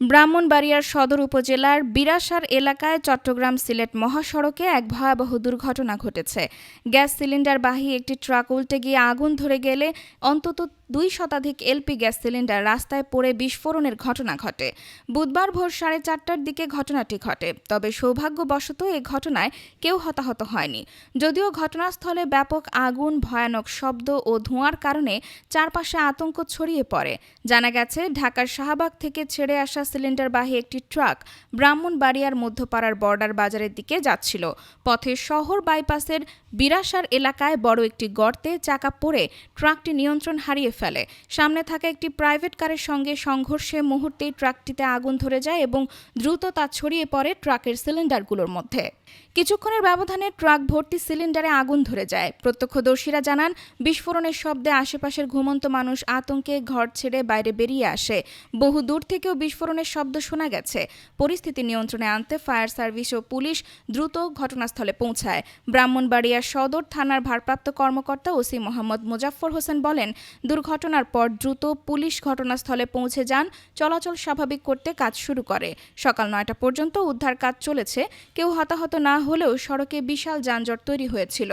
ব্রাহ্মণবাড়িয়ার সদর উপজেলার বিরাসার এলাকায় চট্টগ্রাম সিলেট মহাসড়কে এক ভয়াবহ দুর্ঘটনা ঘটেছে। গ্যাস সিলিন্ডার সিলিন্ডারবাহী একটি ট্রাক উল্টে গিয়ে আগুন ধরে গেলে অন্তত দুই শতাধিক এলপি গ্যাস সিলিন্ডার রাস্তায় পড়ে বিস্ফোরণের ঘটনা ঘটে। বুধবার ভোর সাড়ে চারটার দিকে ঘটনাটি ঘটে, তবে সৌভাগ্যবশত এ ঘটনায় কেউ হতাহত হয়নি। যদিও ঘটনাস্থলে ব্যাপক আগুন, ভয়ানক শব্দ ও ধোঁয়ার কারণে চারপাশে আতঙ্ক ছড়িয়ে পড়ে। জানা গেছে, ঢাকার শাহবাগ থেকে ছেড়ে আসা সিলিন্ডারবাহী একটি ট্রাক ব্রাহ্মণবাড়িয়ার মধ্যপাড়ার বর্ডার বাজারের দিকে যাচ্ছিল। পথে শহর বাইপাসের বিরাসার এলাকায় বড় একটি গর্তে চাকা পড়ে ট্রাকটি নিয়ন্ত্রণ হারিয়ে ফেলে। সামনে থাকা একটি প্রাইভেট কারের সঙ্গে সংঘর্ষে মুহূর্তেই ট্রাকটিতে আগুন ধরে যায় এবং দ্রুত তা ছড়িয়ে পড়ে ট্রাকের সিলিন্ডারগুলোর মধ্যে। কিছুক্ষণের ব্যবধানে ট্রাক ভর্তি সিলিন্ডারে আগুন ধরে যায়। প্রত্যক্ষদর্শীরা জানান, বিস্ফোরণের শব্দে আশেপাশের ঘুমন্ত মানুষ আতঙ্কে ঘর ছেড়ে বাইরে বেরিয়ে আসে। বহু দূর থেকেও বিস্ফোরণের শব্দ শোনা গেছে। পরিস্থিতি নিয়ন্ত্রণে আনতে ফায়ার সার্ভিস ও পুলিশ দ্রুত ঘটনাস্থলে পৌঁছায়। ব্রাহ্মণবাড়িয়া সদর থানার ভারপ্রাপ্ত কর্মকর্তা ওসি মোহাম্মদ মুজাফফর হোসেন বলেন, দুর্ঘটনার পর দ্রুত পুলিশ ঘটনাস্থলে পৌঁছে যান, চলাচল স্বাভাবিক করতে কাজ শুরু করে। সকাল নয়টা পর্যন্ত উদ্ধার কাজ চলেছে, কেউ হতাহত না হলেও সড়কে বিশাল যানজট তৈরি হয়েছিল।